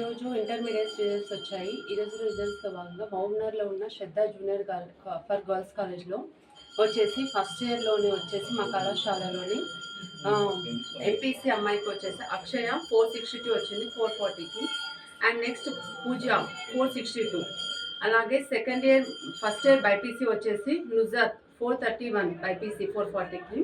ఈరోజు intermediate results వచ్చాయి. ఈ రోజు రిజల్ట్స్లో భాగంగా మౌనర్లో ఉన్న శ్రద్ధ జూనియర్ గా- ఫర్ గర్ల్స్ కాలేజ్లో వచ్చేసి ఫస్ట్ ఇయర్లోనే వచ్చేసి మా కళాశాలలోని ఎంపీసీ అమ్మాయికి వచ్చేసి అక్షయ ఫోర్ సిక్స్టీ టూ వచ్చింది ఫోర్ ఫార్టీకి and next Pooja four sixty two. అలాగే second year first year BiPC వచ్చేసి Nujhat four thirty one BiPC four ఫార్టీకి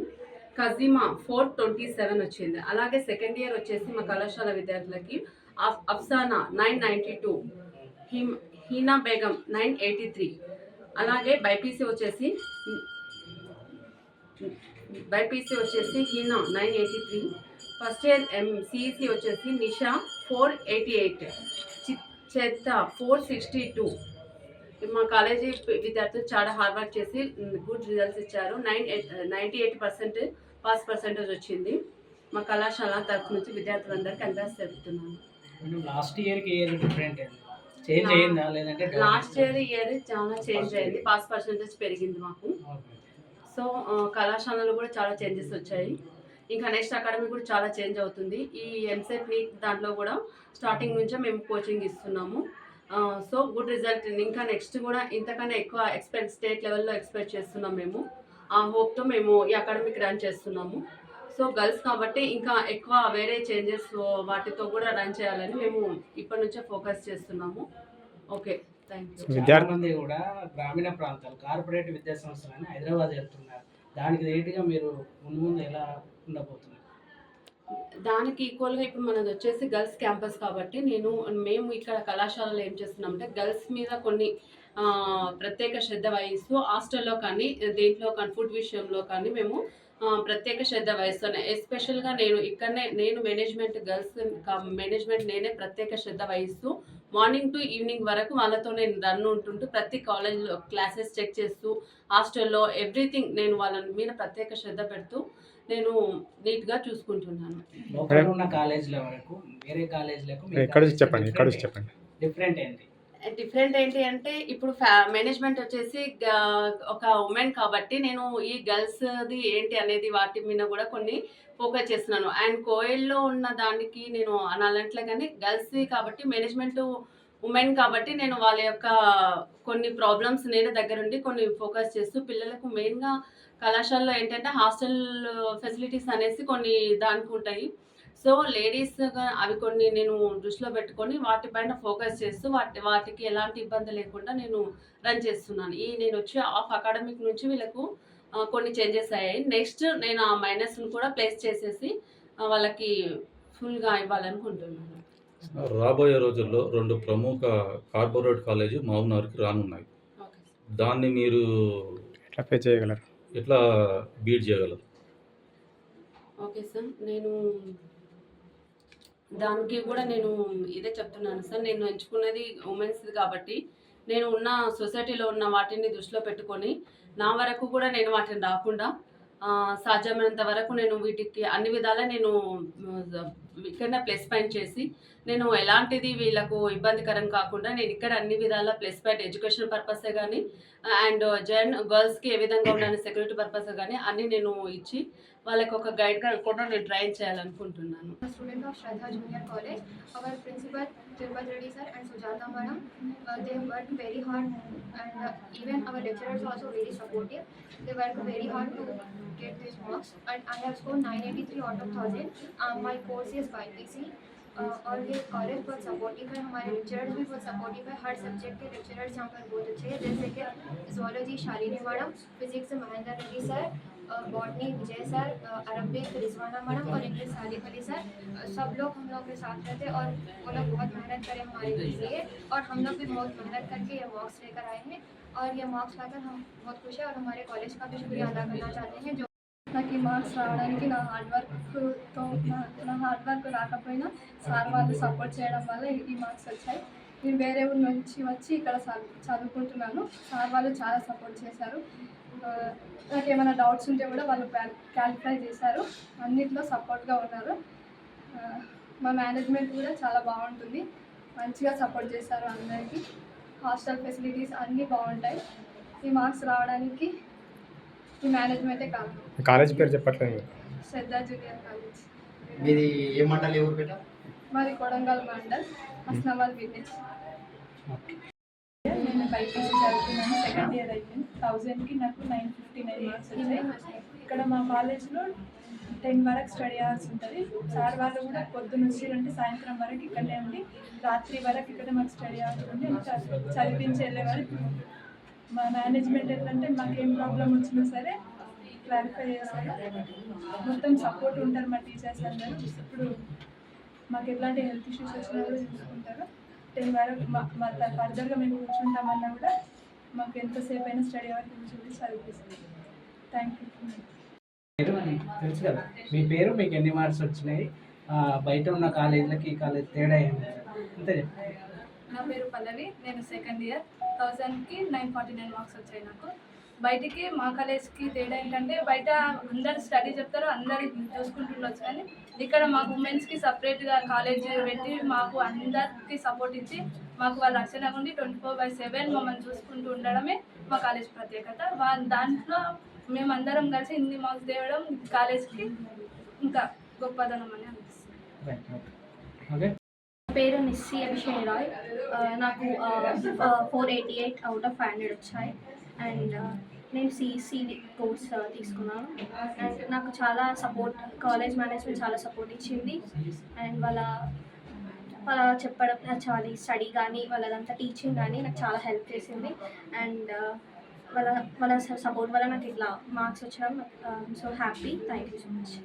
కజిమా ఫోర్ ట్వంటీ సెవెన్ వచ్చింది. అలాగే సెకండ్ ఇయర్ వచ్చేసి మా కళాశాల విద్యార్థులకి of- Afsana nine ninety two Heena Begum nine eighty three. అలాగే బైపీసీ వచ్చేసి బైపీసీ వచ్చేసి Heena nine eighty three. First year M CEC వచ్చేసి నిషా ఫోర్ ఎయిటీ ఎయిట్. చెత్త ఫోర్ సిక్స్టీ టూ. మా కాలేజీ విద్యార్థులు చాలా హార్డ్ వర్క్ చేసి గుడ్ రిజల్ట్స్ ఇచ్చారు. Nine eight ninety eight percent pass percentage వచ్చింది. మా కళాశాల తరఫు నుంచి విద్యార్థులందరికీ అందరూ చెప్తున్నాను. లాస్ట్ ఇయర్కి ఇయర్ డిఫరెంట్ చేంజ్ అయిందా? లేదంటే లాస్ట్ ఇయర్ ఇయర్ చాలా చేంజ్ అయింది. పాస్ పర్సెంటేజ్ పెరిగింది మాకు. సో కళాశాలలో కూడా చాలా చేంజెస్ వచ్చాయి. ఇంకా నెక్స్ట్ అకాడమీ కూడా చాలా చేంజ్ అవుతుంది. ఈ ఎంసెట్ నీట్ దాంట్లో కూడా స్టార్టింగ్ నుంచే మేము కోచింగ్ ఇస్తున్నాము. సో గుడ్ రిజల్ట్ ఇంకా నెక్స్ట్ కూడా ఇంతకన్నా ఎక్కువ ఎక్స్పెక్ట్ స్టేట్ లెవెల్లో ఎక్స్పెక్ట్ చేస్తున్నాం మేము. ఆ హోప్తో మేము ఈ అకాడమిక్ రన్ చేస్తున్నాము. సో గర్ల్స్ కాబట్టి ఇంకా ఎక్కువ వేరే చేంజెస్ వాటితో కూడా రన్ చేయాలని మేము ఇప్పటి నుంచే ఫోకస్ చేస్తున్నాము. Okay thank you. చాలా విద్యార్థి- మంది కూడా గ్రామీణ ప్రాంతాలు కార్పొరేట్ విద్యా సంస్థలని హైదరాబాద్ వెళ్తున్నారు దానికి రేటుగా మీరు ముందు ముందు ఎలా ఉండబోతున్నారు? దానికి ఈక్వల్గా ఇప్పుడు మనది వచ్చేసి గర్ల్స్ క్యాంపస్ కాబట్టి నేను మేము ఇక్కడ కళాశాలలో ఏం చేస్తున్నామంటే గర్ల్స్ మీద కొన్ని ఆ, ప్రత్యేక శ్రద్ధ వహిస్తూ హాస్టల్లో కానీ దేంట్లో కానీ ఫుడ్ విషయంలో కానీ మేము ప్రత్యేక శ్రద్ధ వహిస్తున్నాం. ఎస్పెషల్గా నేను ఇక్కడనే నేను మేనేజ్మెంట్ గర్ల్స్ మేనేజ్మెంట్ నేనే ప్రత్యేక శ్రద్ధ వహిస్తూ మార్నింగ్ టు ఈవినింగ్ వరకు వాళ్ళతో నేను రన్ ఉంటుంటూ ప్రతి కాలేజ్లో క్లాసెస్ చెక్ చేస్తూ హాస్టల్లో ఎవ్రీథింగ్ నేను వాళ్ళ మీద ప్రత్యేక శ్రద్ధ పెడుతూ నేను నీట్గా చూసుకుంటున్నాను. కాలేజీల వరకు వేరే కాలేజీలకు చెప్పండి చెప్పండి. డిఫరెంట్ ఏంటి? డిఫరెంట్ ఏంటి అంటే ఇప్పుడు ఫ్యా మేనేజ్మెంట్ వచ్చేసి ఒక ఉమెన్ కాబట్టి నేను ఈ గర్ల్స్ది ఏంటి అనేది వాటి మీద కూడా కొన్ని ఫోకస్ చేస్తున్నాను. అండ్ కోయల్లో ఉన్న దానికి నేను అనాలంటే కానీ గర్ల్స్ కాబట్టి మేనేజ్మెంట్ ఉమెన్ కాబట్టి నేను వాళ్ళ యొక్క కొన్ని ప్రాబ్లమ్స్ నేను దగ్గరుండి కొన్ని ఫోకస్ చేస్తూ పిల్లలకు మెయిన్గా కళాశాలలో ఏంటంటే హాస్టల్ ఫెసిలిటీస్ అనేసి కొన్ని దానికి ఉంటాయి. సో లేడీస్ అవి కొన్ని నేను దృష్టిలో పెట్టుకొని వాటిపైన ఫోకస్ చేస్తూ వాటి వాటికి ఎలాంటి ఇబ్బంది లేకుండా నేను రన్ చేస్తున్నాను. ఈ నేను వచ్చి ఆఫ్ అకాడమిక్ నుంచి వీళ్ళకు కొన్ని చేంజెస్ అయ్యాయి. నెక్స్ట్ నేను ఆ మైనస్ను కూడా ప్లేస్ చేసేసి వాళ్ళకి ఫుల్గా ఇవ్వాలనుకుంటున్నాను. రాబోయే రోజుల్లో రెండు ప్రముఖ కార్పొరేట్ కాలేజీ మహబూబ్నగర్కి రానున్నాయి. ఓకే దాన్ని మీరు ఎట్లా పే చేయగలరు? ఎట్లా బీట్ చేయగలరు? Okay sir. నేను దానికి కూడా నేను ఇదే చెప్తున్నాను. సార్ నేను ఎంచుకున్నది ఉమెన్స్ కాబట్టి నేను ఉన్న సొసైటీలో ఉన్న వాటిని దృష్టిలో పెట్టుకొని నా వరకు కూడా నేను వాటిని రాకుండా సాధ్యమైనంత వరకు నేను వీటికి అన్ని విధాలా నేను ఇక్కడనే ప్లస్ పాయింట్ చేసి నేను ఎలాంటిది వీళ్ళకు ఇబ్బందికరం కాకుండా నేను ఇక్కడ అన్ని విధాల ప్లస్ పాయింట్ ఎడ్యుకేషన్ పర్పసే కానీ అండ్ జన్ గర్ల్స్కి ఏ విధంగా ఉండాలని సెక్యూరిటీ పర్పస్ కానీ అన్ని నేను ఇచ్చి వాళ్ళకి ఒక గైడ్ కూడా నేను ట్రైన్ చేయాలనుకుంటున్నాను. College and Sujatha madam and even our lecturers also nine eighty three out my courses is BPC. Uh, और ये कॉलेज बहुत सपोर्टिव है हमारे लेक्चरर्स भी बहुत सपोर्टिव है हर सब्जेक्ट के लेक्चरर्स यहाँ पर बहुत अच्छे हैं जैसे कि zoology Shalini madam physics Mahendra Reddy sir botany Vijay sir Arabic Rizwana madam और इंग्लिश सादिक अली सर सब लोग हम लोग के साथ रहते और वो लोग बहुत मेहनत करें हमारे लिए और हम लोग भी बहुत मेहनत करके ये मार्क्स लेकर आए हैं और ये मार्क्स लाकर हम बहुत खुश हैं और हमारे कॉलेज का भी शुक्रिया अदा करना चाहते हैं जो నాకు ఈ మార్క్స్ రావడానికి నా హార్డ్ వర్క్తో నా నా హార్డ్ వర్క్ రాకపోయినా సార్ వాళ్ళు సపోర్ట్ చేయడం వల్ల ఈ- మార్క్స్ వచ్చాయి. నేను వేరే ఊరి నుంచి వచ్చి ఇక్కడ చదువు చదువుకుంటున్నాను. సార్ వాళ్ళు చాలా సపోర్ట్ చేశారు. నాకు ఏమైనా డౌట్స్ ఉంటే కూడా వాళ్ళు క్యాలిఫై చేశారు. అన్నిట్లో సపోర్ట్గా ఉన్నారు. మా మేనేజ్మెంట్ కూడా చాలా బాగుంటుంది. మంచిగా సపోర్ట్ చేశారు అందరికీ. హాస్టల్ ఫెసిలిటీస్ అన్నీ బాగుంటాయి. ఈ మార్క్స్ రావడానికి ఈ మేనేజ్మెంటే కాలేజ్ పేరు చెప్పట్లేదు మీరు. Shraddha junior college. మీది ఏ మండలి ఊరు బిడ్డ మాది కొడంగల్ మండల్ హస్నాబాద్ విలేజ్. నేను బైపీసీ చదువుతున్నాను సెకండ్ ఇయర్ అయిపోయింది. థౌజండ్కి నాకు నైన్ ఫిఫ్టీ నైన్ మార్క్స్ వచ్చాయి. ఇక్కడ మా కాలేజ్లో టెన్ వరకు స్టడీ అవర్స్ ఉంటుంది. సార్ వాళ్ళు కూడా పొద్దున్న వచ్చి అంటే సాయంత్రం వరకు ఇక్కడనే ఉండి రాత్రి వరకు ఇక్కడ మాకు స్టడీ అవర్స్ ఉండి చ- చదివించి వెళ్ళేవారు మా మేనేజ్మెంట్ ఏంటంటే మాకు ఏం ప్రాబ్లం వచ్చినా సరే క్లారిఫై చేస్తారు. మొత్తం సపోర్ట్ ఉంటారు మా టీచర్స్ అందరూ. ఇప్పుడు మాకు ఎలాంటి హెల్త్ ఇష్యూస్ వచ్చినా కూడా చూసుకుంటారు. టెన్ వరకు మా మా ఫర్దర్గా మేము కూర్చుంటామన్నా కూడా మాకు ఎంతసేపు అయినా స్టడీ అవర్ కూర్చుంటే చదివిస్తుంది థ్యాంక్ యూ తెలుసు కదా. మీ పేరు మీకు ఎన్ని మార్క్స్ వచ్చినాయి? బయట ఉన్న కాలేజీలకి ఈ కాలేజ్ తేడా ఏంటి అంతే. చెప్పండి నా పేరు పల్లవి. నేను సెకండ్ ఇయర్ థౌజండ్కి నైన్ ఫార్టీ నైన్ మార్క్స్ వచ్చాయి నాకు. బయటికి మా కాలేజ్కి తేడా ఏంటంటే బయట అందరు స్టడీ చెప్తారు అందరు చూసుకుంటుండొచ్చు కానీ ఇక్కడ మాకు ఉమెన్స్కి సపరేట్గా కాలేజ్ పెట్టి మాకు అందరికి సపోర్ట్ ఇచ్చి మాకు వాళ్ళు రక్షణ ఉండి ట్వంటీ ఫోర్ బై సెవెన్ మమ్మల్ని చూసుకుంటూ ఉండడమే మా కాలేజ్ ప్రత్యేకత. వా దాంట్లో మేమందరం కలిసి ఇన్ని మార్క్స్ తేవడం కాలేజ్కి ఇంకా గొప్పదనం అని అనిపిస్తుంది. పేరు నిస్సి అభిషేక్ రాయ్ నాకు four eighty eight out of five hundred వచ్చాయి. అండ్ నేను సిఈసి కోర్స్ తీసుకున్నాను. అండ్ నాకు చాలా సపోర్ట్ కాలేజ్ మేనేజ్మెంట్ చాలా సపోర్ట్ ఇచ్చింది. అండ్ వాళ్ళ వాళ్ళ చెప్పడం చాలా స్టడీ కానీ వాళ్ళదంతా టీచింగ్ కానీ నాకు చాలా హెల్ప్ చేసింది. అండ్ వాళ్ళ వాళ్ళ సపోర్ట్ వల్ల నాకు ఇట్లా marks వచ్చడం so happy thank you so much